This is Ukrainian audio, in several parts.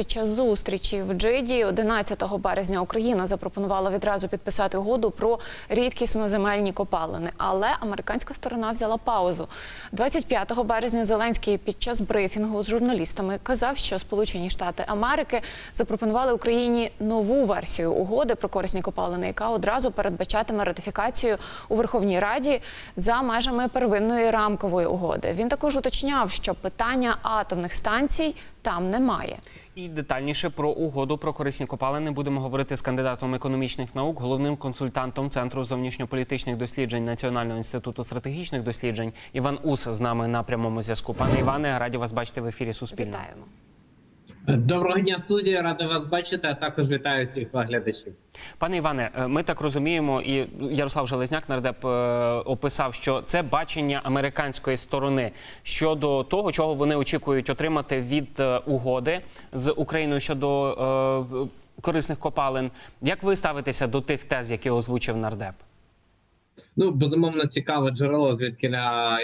Під час зустрічі в Джиді 11 березня Україна запропонувала відразу підписати угоду про рідкісноземельні копалини, але американська сторона взяла паузу. 25 березня Зеленський під час брифінгу з журналістами казав, що Сполучені Штати Америки запропонували Україні нову версію угоди про корисні копалини, яка одразу передбачатиме ратифікацію у Верховній Раді за межами первинної рамкової угоди. Він також уточняв, що питання атомних станцій там немає. І детальніше про угоду про корисні копалини будемо говорити з кандидатом економічних наук, головним консультантом Центру зовнішньополітичних досліджень Національного інституту стратегічних досліджень. Іван Ус з нами на прямому зв'язку. Пане Іване, раді вас бачити в ефірі Суспільного. Вітаємо. Доброго дня, студія. Радий вас бачити. А також вітаю всіх глядачів. Пане Іване, е, ми так розуміємо, і Ярослав Железняк нардеп е, описав, що це бачення американської сторони щодо того, чого вони очікують отримати від е, угоди з Україною щодо е, корисних копалин. Як ви ставитеся до тих тез, які озвучив нардеп? Ну безумовно цікаве джерело, звідки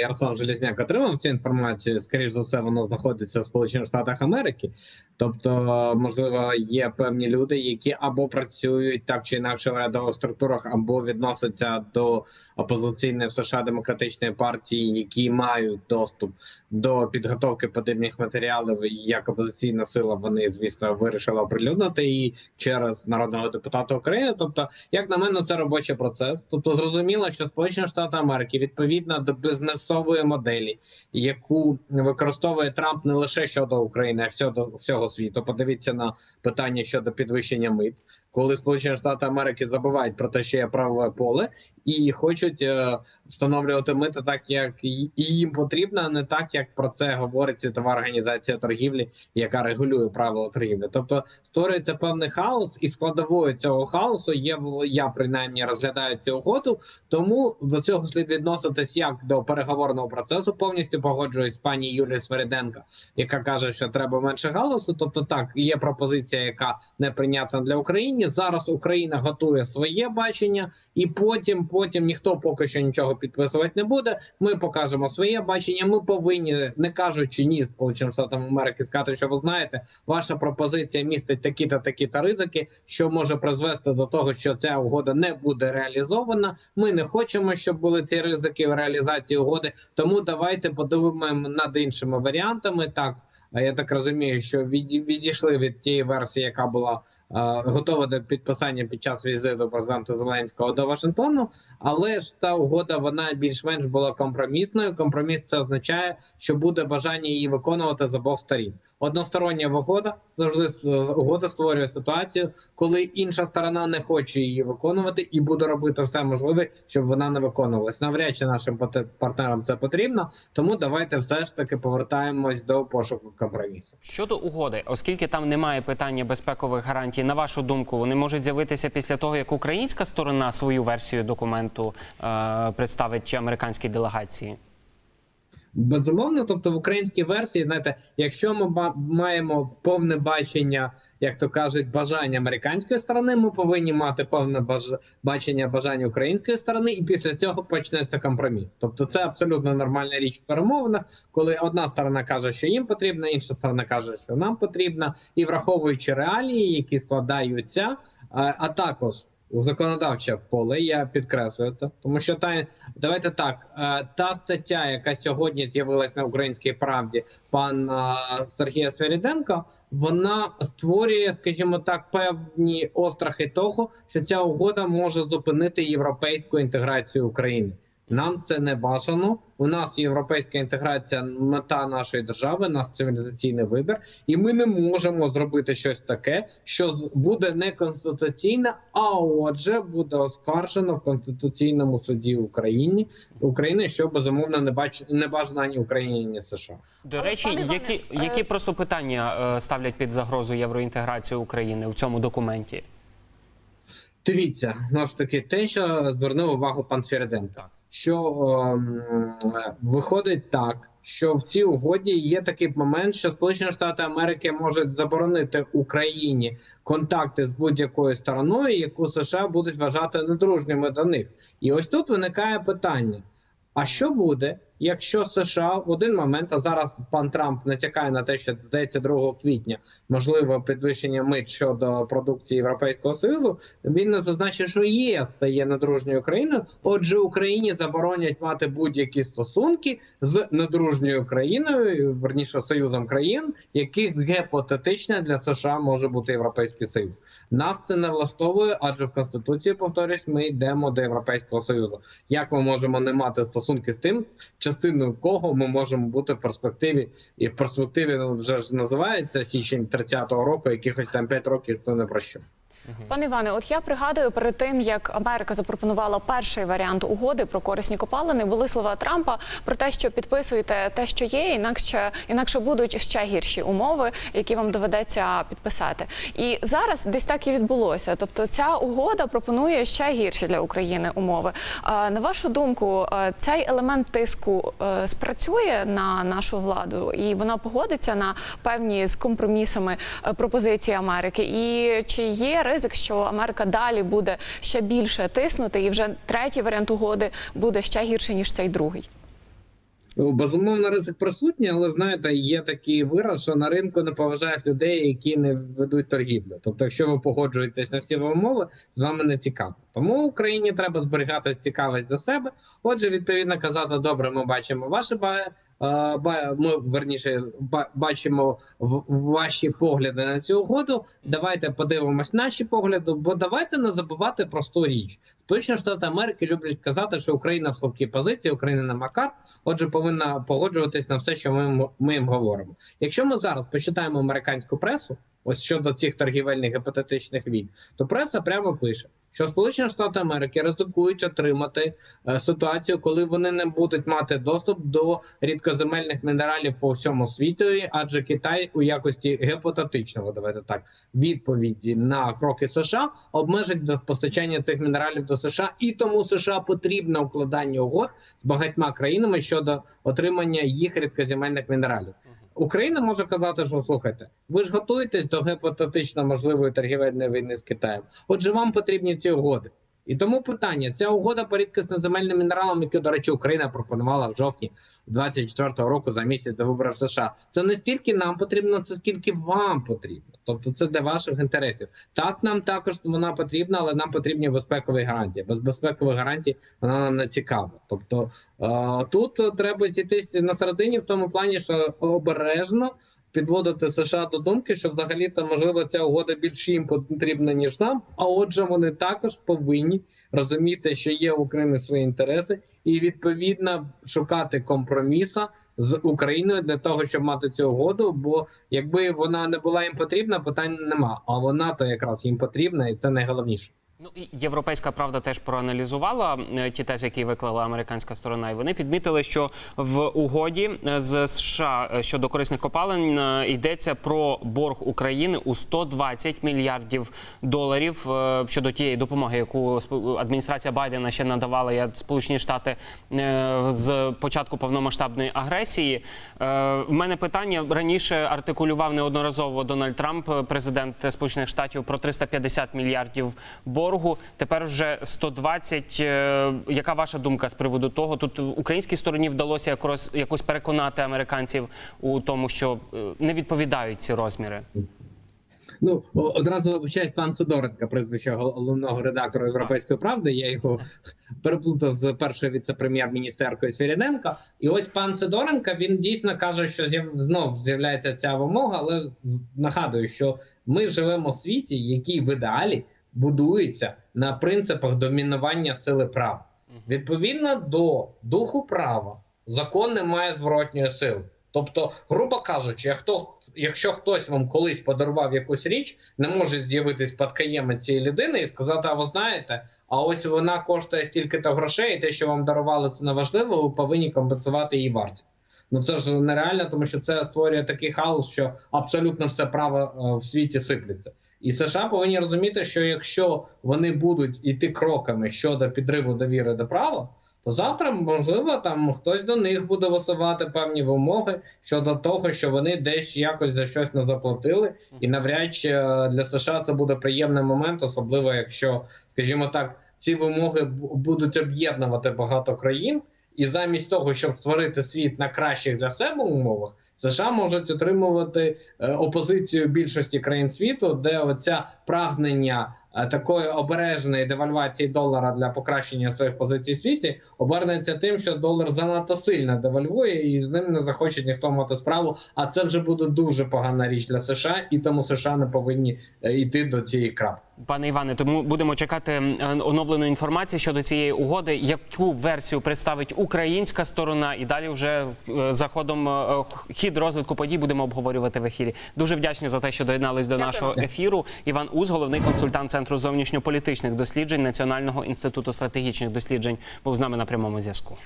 Ярослав Железняк отримав цю інформацію. Скоріше за все, воно знаходиться в Сполучених Штатах Америки. Тобто, можливо, є певні люди, які або працюють так чи інакше в рядових структурах, або відносяться до опозиційної в США демократичної партії, які мають доступ до підготовки подібних матеріалів. Як опозиційна сила вони, звісно, вирішили оприлюднити її через народного депутата України. Тобто, як на мене, це робочий процес. Тобто, зрозуміло, що Сполучені Штати Америки відповідно до бізнесової моделі, яку використовує Трамп не лише щодо України, а всього всього світу. Подивіться на питання щодо підвищення мит. Коли Сполучені Штати Америки забувають про те, що є правове поле, і хочуть е, встановлювати мити так, як і їм потрібно, а не так, як про це говорить Світова організація торгівлі, яка регулює правила торгівлі. Тобто створюється певний хаос, і складовою цього хаосу є я принаймні розглядаю цю угоду. Тому до цього слід відноситись як до переговорного процесу. Повністю погоджуюсь з пані Юлією Свериденко, яка каже, що треба менше галасу. Тобто, так є пропозиція, яка неприйнятна для України. Зараз Україна готує своє бачення, і потім, потім ніхто поки що нічого підписувати не буде. Ми покажемо своє бачення. Ми повинні, не кажучи ні, сполученим штатам Америки, сказати, що ви знаєте, ваша пропозиція містить такі та такі та ризики, що може призвести до того, що ця угода не буде реалізована. Ми не хочемо, щоб були ці ризики в реалізації угоди. Тому давайте подумаємо над іншими варіантами. Так я так розумію, що відійшли від тієї версії, яка була готова до підписання під час візиту президента Зеленського до Вашингтону. Але ж та угода вона більш-менш була компромісною. Компроміс це означає, що буде бажання її виконувати з обох сторін. Одностороння угода завжди угода створює ситуацію, коли інша сторона не хоче її виконувати і буде робити все можливе, щоб вона не виконувалась. Навряд чи нашим партнерам це потрібно. Тому давайте все ж таки повертаємось до пошуку компромісу. Щодо угоди, оскільки там немає питання безпекових гарантій, на вашу думку, вони можуть з'явитися після того, як українська сторона свою версію документу е представить американській делегації. Безумовно, тобто в українській версії, знаєте, якщо ми маємо повне бачення, як то кажуть, бажання американської сторони, ми повинні мати повне баж... бачення бажання української сторони, і після цього почнеться компроміс. Тобто, це абсолютно нормальна річ в перемовинах, коли одна сторона каже, що їм потрібно, інша сторона каже, що нам потрібно, і враховуючи реалії, які складаються, а також. Законодавче поле я підкреслюю це, тому що та давайте так. Та стаття, яка сьогодні з'явилась на українській правді, пан Сергія Свиріденко, вона створює, скажімо так, певні острахи того, що ця угода може зупинити європейську інтеграцію України. Нам це не бажано. У нас європейська інтеграція, мета нашої держави, нас цивілізаційний вибір, і ми не можемо зробити щось таке, що буде неконституційне, а отже, буде оскаржено в конституційному суді України України, що безумовно не бач не бажано ані Україні, ні США. До речі, які які просто питання е, ставлять під загрозу євроінтеграцію України в цьому документі? Дивіться, знову ж таки, те, що звернув увагу пан Фєрденко що е, виходить так, що в цій угоді є такий момент, що Сполучені Штати Америки можуть заборонити Україні контакти з будь-якою стороною, яку США будуть вважати недружніми до них. І ось тут виникає питання: а що буде, якщо США в один момент, а зараз пан Трамп натякає на те, що здається 2 квітня можливо підвищення мит щодо продукції Європейського союзу, він не зазначив, що ЄС стає недружньою країною. Отже, Україні заборонять мати будь-які стосунки з недружньою країною, верніше союзом країн, яких гепотетично для США може бути Європейський Союз. Нас це не влаштовує, адже в конституції повторюсь, ми йдемо до Європейського союзу. Як ми можемо не мати стосунки з тим, частиною кого ми можемо бути в перспективі, і в перспективі ну, вже ж називається січень 30-го року, якихось там 5 років це не про що. Пане Іване, от я пригадую перед тим, як Америка запропонувала перший варіант угоди про корисні копалини, були слова Трампа про те, що підписуєте те, що є, інакше інакше будуть ще гірші умови, які вам доведеться підписати. І зараз десь так і відбулося. Тобто, ця угода пропонує ще гірші для України умови. На вашу думку, цей елемент тиску е, спрацює на нашу владу, і вона погодиться на певні з компромісами е, пропозиції Америки. І чи є ризик, що Америка далі буде ще більше тиснути, і вже третій варіант угоди буде ще гірше ніж цей другий? Ну, Безумовно, ризик присутній, але знаєте, є такий вираз, що на ринку не поважають людей, які не ведуть торгівлю. Тобто, якщо ви погоджуєтесь на всі умови, з вами не цікаво. Тому Україні треба зберігати цікавість до себе. Отже, відповідно казати, добре, ми бачимо ваші ми верніше ба- бачимо ваші погляди на цю угоду. Давайте подивимось наші погляди, бо давайте не забувати просту річ. Сполучені Штати Америки люблять казати, що Україна в слабкій позиції, Україна на макар. Отже, повинна погоджуватись на все, що ми, ми їм говоримо. Якщо ми зараз почитаємо американську пресу, ось щодо цих торгівельних гіпотетичних війн, то преса прямо пише, що Сполучені Штати Америки ризикують отримати е, ситуацію, коли вони не будуть мати доступ до рідкоземельних мінералів по всьому світу, адже Китай у якості гіпотетичного, давайте так, відповіді на кроки США обмежить до постачання цих мінералів до США, і тому США потрібно укладання угод з багатьма країнами щодо отримання їх рідкоземельних мінералів. Україна може казати, що слухайте, ви ж готуєтесь до гіпотетично можливої торгівельної війни з Китаєм. Отже, вам потрібні ці угоди. І тому питання: ця угода по рідкісноземельним мінералам, яку, до речі, Україна пропонувала в жовтні 24-го року за місяць до виборів США. Це не стільки нам потрібно, це скільки вам потрібно. Тобто, це для ваших інтересів. Так, нам також вона потрібна, але нам потрібні безпекові гарантії. Без безпекових гарантій вона нам не цікава. Тобто е, тут треба зійтись на середині в тому плані, що обережно. Підводити США до думки, що взагалі то можливо ця угода більше їм потрібна ніж нам. А отже, вони також повинні розуміти, що є у України свої інтереси, і відповідно шукати компроміса з Україною для того, щоб мати цю угоду. Бо якби вона не була їм потрібна, питань нема. А вона то якраз їм потрібна, і це найголовніше. Ну і європейська правда теж проаналізувала е, ті тези, які виклала американська сторона, і вони підмітили, що в угоді е, з США е, щодо корисних копалин йдеться про борг України у 120 мільярдів доларів щодо тієї допомоги, яку адміністрація Байдена ще надавала я Сполучені Штати з початку повномасштабної агресії. В мене питання раніше артикулював неодноразово Дональд Трамп, президент Сполучених Штатів, про 350 мільярдів боргу. Тепер вже 120. Е, Яка ваша думка з приводу того? Тут українській стороні вдалося якось, якось переконати американців у тому, що е, не відповідають ці розміри. Ну одразу вибачаюсь, пан Сидоренко, прізвище головного редактора Європейської правди. Я його переплутав з першою віце-прем'єр-міністеркою Свіріденко. І ось пан Сидоренко він дійсно каже, що знов з'являється ця вимога, але нагадую, що ми живемо в світі, який в ідеалі будується на принципах домінування сили права. Відповідно до духу права, закон не має зворотньої сили. Тобто, грубо кажучи, хто, якщо хтось вам колись подарував якусь річ, не може з'явитись спадкоємець цієї людини і сказати: а ви знаєте, а ось вона коштує стільки-то грошей, і те, що вам дарували, це не важливо, ви повинні компенсувати її вартість. Ну це ж нереально, тому що це створює такий хаос, що абсолютно все право е, в світі сиплеться. І США повинні розуміти, що якщо вони будуть йти кроками щодо підриву довіри до права, то завтра можливо там хтось до них буде висувати певні вимоги щодо того, що вони десь якось за щось не заплатили, і навряд чи е, для США це буде приємний момент, особливо якщо, скажімо так, ці вимоги будуть об'єднувати багато країн. І замість того, щоб створити світ на кращих для себе умовах, США можуть отримувати е, опозицію більшості країн світу, де оця прагнення е, такої обережної девальвації долара для покращення своїх позицій в світі обернеться тим, що долар занадто сильно девальвує, і з ним не захоче ніхто мати справу. А це вже буде дуже погана річ для США, і тому США не повинні е, йти до цієї крапки. Пане Іване, тому будемо чекати оновленої інформації щодо цієї угоди, яку версію представить українська сторона, і далі вже е, за ходом е, хід розвитку подій будемо обговорювати в ефірі. Дуже вдячні за те, що доєднались до Дякую. нашого ефіру. Іван Уз, головний консультант центру зовнішньополітичних досліджень Національного інституту стратегічних досліджень, був з нами на прямому зв'язку.